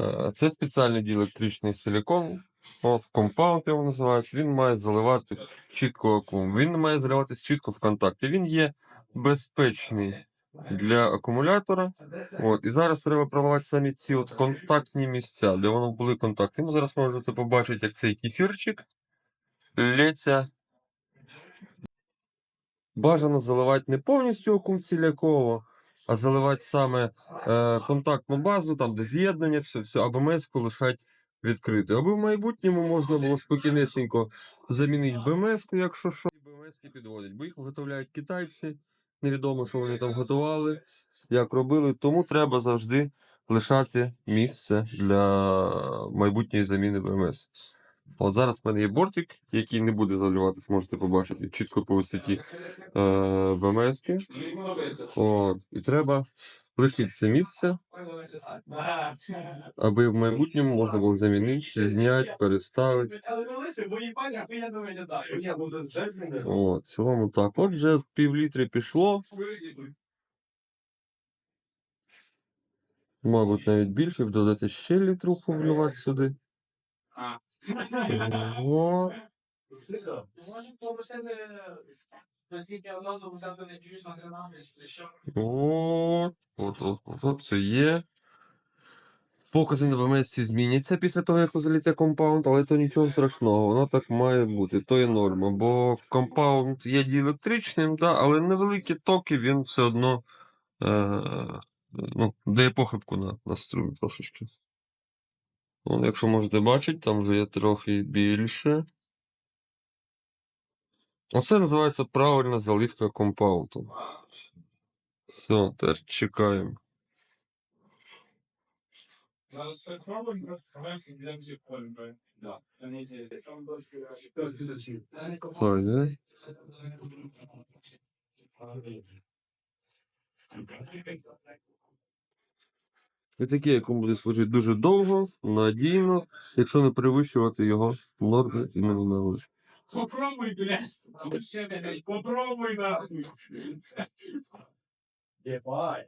Е, Це спеціальний діелектричний силікон. От, компаунд його називають. Він має заливатись чітко. Він має заливатись чітко в контакті. Він є безпечний для акумулятора. От, і зараз треба проливати самі ці от контактні місця, де воно були контакти. Ви зараз можете побачити, як цей кефірчик лється. Бажано заливати не повністю акум цілляково, а заливати саме е, контактну базу, там де з'єднання, все, все, або меску лишати відкритою. Аби в майбутньому можна було спокійнесенько замінити БМС-ку, якщо що. БМС-ки підводять, бо їх виготовляють китайці. Невідомо, що вони там готували, як робили. Тому треба завжди лишати місце для майбутньої заміни БМС. От зараз в мене є бортик, який не буде заливатись, можете побачити чітко по висоті е, БМС-ки. От, і треба лишити це місце, аби в майбутньому можна було замінити, зняти, переставити. От, в цілому так. От вже пів літри пішло, мабуть, навіть більше, додати ще літруху вливати сюди. Більш що От, от, от, от, це є. Покази на БМС зміняться після того, як заліте компаунд, але то нічого страшного, воно так має бути, то є норма. Бо компаунд є діелектричним, да, але невеликі токи він все одно е, ну, дає похибку на, на струм трошечки. От, якщо можете бачити, там вже є трохи більше. Оце називається правильна заливка компаунду. Все, тепер чекаємо. Зараз І таке, якому буде служити дуже довго, надійно, якщо не перевищувати його норми і номінали. Попробуй, блядь. а ще, блядь, попробуй, нахуй. Єбай.